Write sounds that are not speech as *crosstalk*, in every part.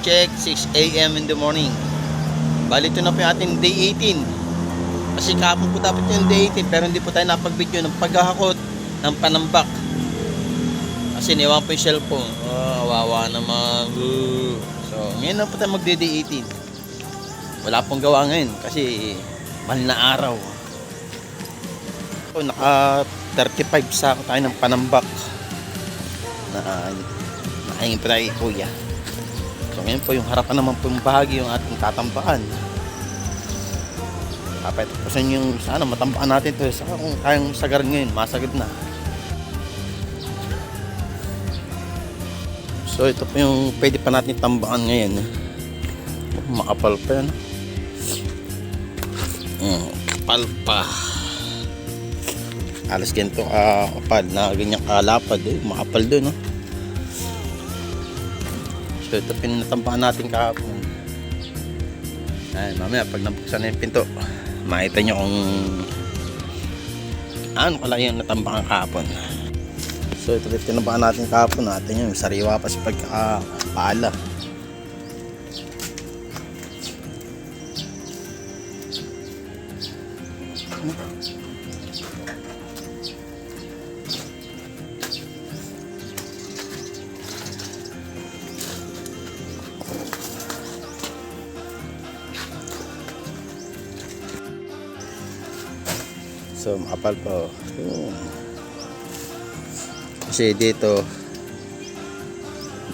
Check 6 a.m. in the morning. Bali ito na po yung ating day 18. Kasi kahapon po dapat yung day 18 pero hindi po tayo napag-video ng paghahakot ng panambak. Kasi niwan po yung cellphone. Oh, wawa naman. So, ngayon na po tayo magde-day 18. Wala pong gawa ngayon kasi mahal na araw. So, naka 35 sa tayo ng panambak na tayo kay kuya. So ngayon po yung harapan naman po yung bahagi yung ating tatambakan. Kapit po sa yung sana matambakan natin to sa kung kayang sagar ngayon, masagad na. So ito po yung pwede pa natin tambakan ngayon. Makapal pa yan. Mm, kapal pa. Alas ganito ah, kapal na ganyan kalapad eh. Makapal doon no. So ito pinatampahan natin kahapon. Ay, mamaya pag nabuksan na yung pinto, makita nyo kung ano pala yung natambakan kahapon. So ito tinabakan natin kahapon natin yung sariwa pa sa pagkakapaala. Makapal pa. Kasi dito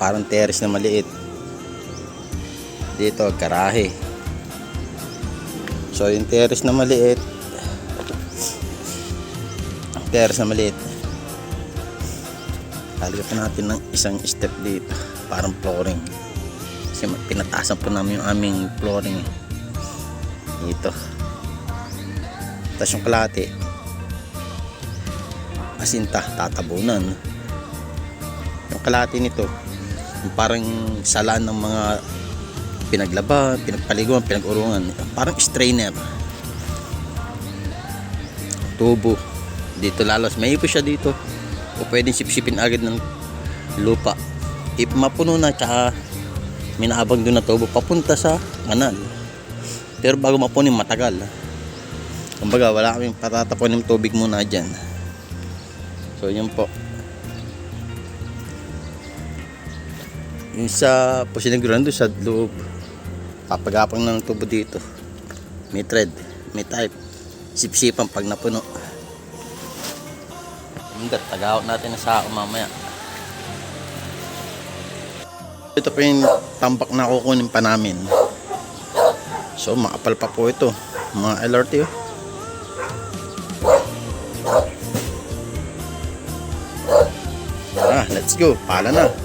parang terrace na maliit. Dito garahe. So yung terrace na maliit terrace na maliit. Halika natin ng isang step dito. Parang flooring. Kasi pinatasan po namin yung aming flooring. Dito. Tapos yung kalate, asinta, tatabunan. Yung kalate nito, parang salaan ng mga pinaglaban, pinagpaliguan, pinag-urungan. Parang strainer. Tubo. Dito lalos. May ipo siya dito. O pwedeng sipsipin agad ng lupa. If mapuno na, tsaka minaabang doon na tubo, papunta sa kanal. Pero bago mapunin, matagal. Kumbaga, wala kaming patatapon ng tubig muna dyan. So, yun po. Yung sa pasiniguran doon sa loob, papagapang ng tubo dito. May thread, may type. Sipsipan pag napuno. Yung gat, tagawat natin na sa mamaya. Ito po yung tambak na kukunin pa namin. So, makapal pa po ito. Mga LRT oh. Let's go. Pala na.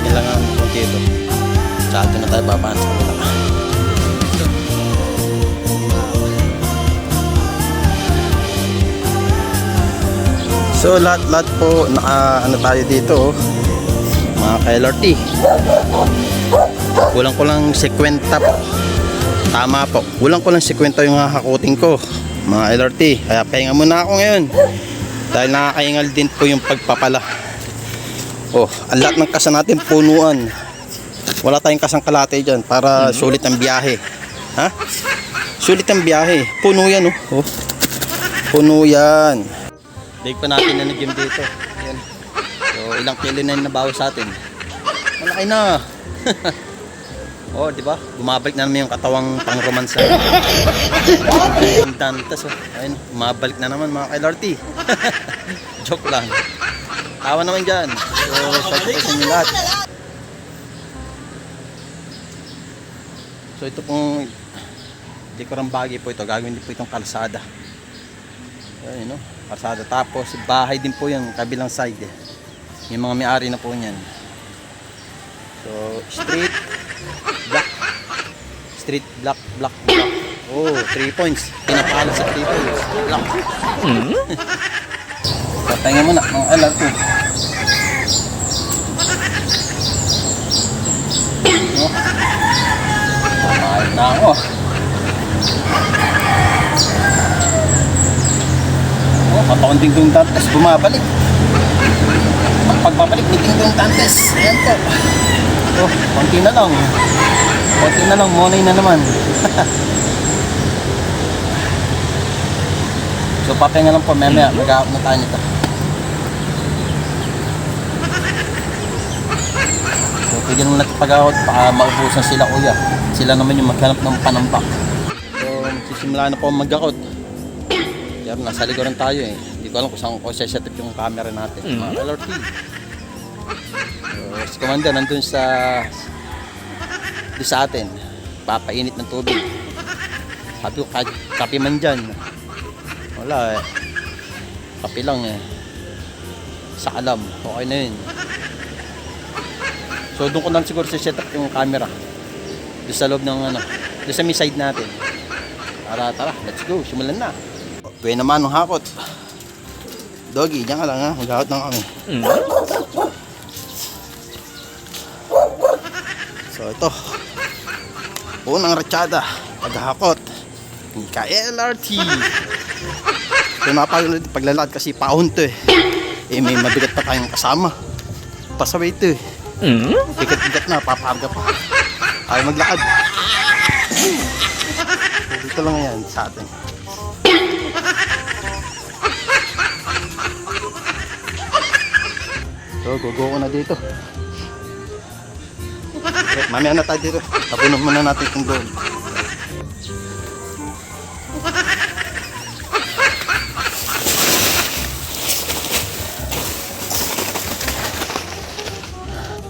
Papatagin lang ang konti ito. Ito na tayo babaan sa kanila. So lahat-lahat po naka ano tayo dito oh. mga ka-LRT. Kulang ko lang 50 po. Tama po. Kulang ko lang 50 yung hahakutin ko mga LRT. Kaya pahinga muna ako ngayon. Dahil nakakaingal din po yung pagpapala. Oh, ang lahat ng kasa natin punuan. Wala tayong kasang kalate dyan para sulit ang biyahe. Ha? Sulit ang biyahe. Puno yan oh. oh. Puno yan. Dig pa natin na nag-gym dito. Ayan. So, ilang kilo na yung nabawas sa atin. Malaki na. *laughs* oh, di ba? Bumabalik na naman yung katawang pang-romansa. Yung dantas, oh. Ayun, bumabalik na naman mga ka-LRT. *laughs* Joke lang. Tawa naman dyan. So, out sa inyo lahat. So, ito pong dekorang bagay po ito. Gagawin din po itong kalsada. Ayun, no? Kalsada. Tapos, bahay din po yan, kabilang side. Eh. Yung mga may-ari na po niyan. So, street, black. Street, black, black, black. Oh, 3 points. Pinapala sa 3 points. Black. so, pahinga muna, mga LRT. Na ako. Oh, kataunting dung tantes, bumabalik. Ang pagbabalik ni Ding Dong. Ayan po. Oh, konti na lang. Konti na lang, monay na naman. *laughs* so, papahinga lang po, mamaya, mag-aap na tayo nito. So, pwede naman natin pag-out, baka maubusan sila kuya. Sila naman yung maghanap ng panambak. So, magsisimula na po mag-out. Pero nasa likuran tayo eh. Hindi ko alam kung saan ko set up yung camera natin. Mga LRT. So, si Commander nandun sa sa atin. Papainit ng tubig. Sabi ko, kape man dyan. Wala eh. Kape lang eh. Sa alam. Okay na yun. So doon ko lang siguro set up yung camera. Doon sa loob ng ano. Doon sa may side natin. Tara, tara. Let's go. Simulan na. Pwede naman ng hakot. Doggy, diyan ka lang ha. Maghakot na kami. So ito. Unang ratsada. Paghakot. Ka LRT. So napag paglalakad kasi paon to eh. Eh may mabigat pa tayong kasama. Pasaway to eh. Bigat-bigat na, paparga pa. Ay maglakad. Dito lang yan sa atin. So, gugo ko na dito. Okay, mamaya na tayo dito. Tapunan muna natin itong doon.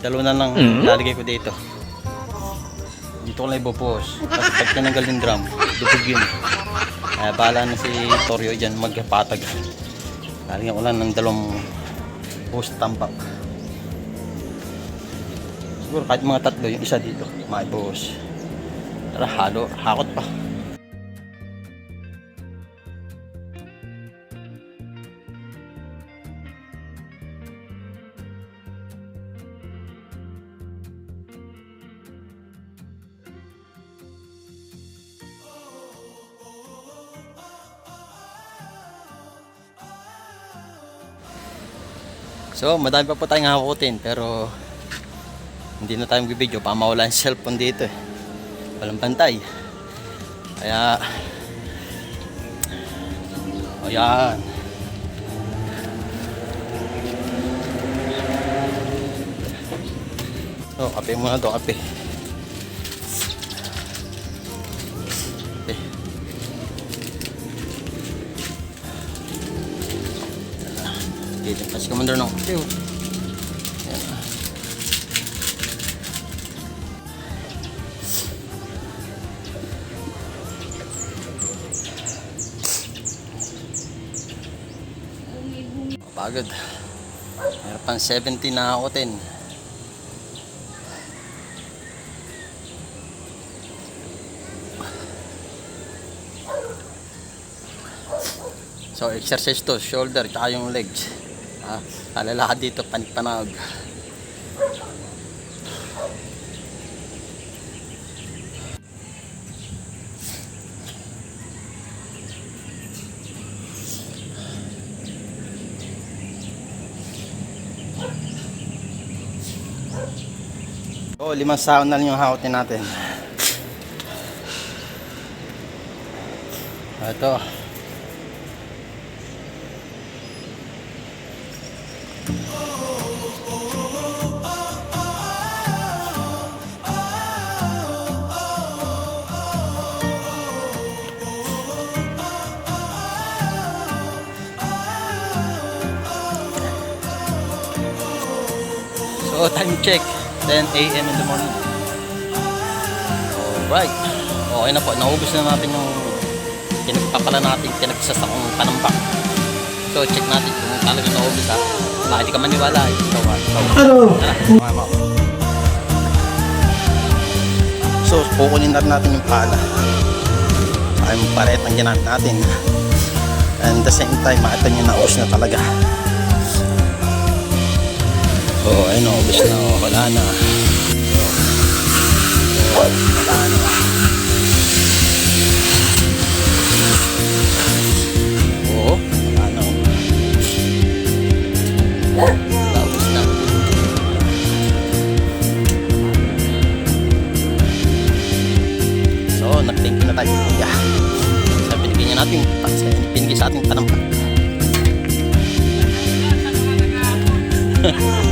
Dalawa na lang lalagay ko dito. Dito ko lang ibubuhos. Kasi pag tinanggal yung drum, dubog yun. Kaya bahala na si Torio dyan magpatag. Lalagyan ko lang ng dalawang post tambak. Siguro kahit mga tatlo, yung isa dito, maibuhos. Tara, halo, hakot pa. So, madami pa po tayong hakutin pero hindi na tayo mag-video para mawala yung cellphone dito eh. Walang bantay. Kaya Ayan. So, kape muna to. Kape. Lilimpas ka man doon ng okay. Yan. ah. Pagod. Meron pang 70 na ako 10. So exercise to, shoulder tsaka yung legs. Ah, talalakad dito, panik-panag. Oh, limang sahon na lang yung hakotin natin. Ito. So, time check. 10 a.m. in the morning. Alright. Okay na po. Naubos na natin yung pinagpapala natin pinagsasakong panambak. So, check natin kung talagang naubos ha. Baka di ka maniwala eh. Tara, sumama ako. So, kukunin na natin yung pala. Saka yung paret ang ginamit natin. And the same time, makita nyo naubos na talaga. Oh, ayun. Oh, wala na. Oh, wala na. Wala na. Na tayo binigyan niya natin, sa binigay sa ating tanampak. *laughs*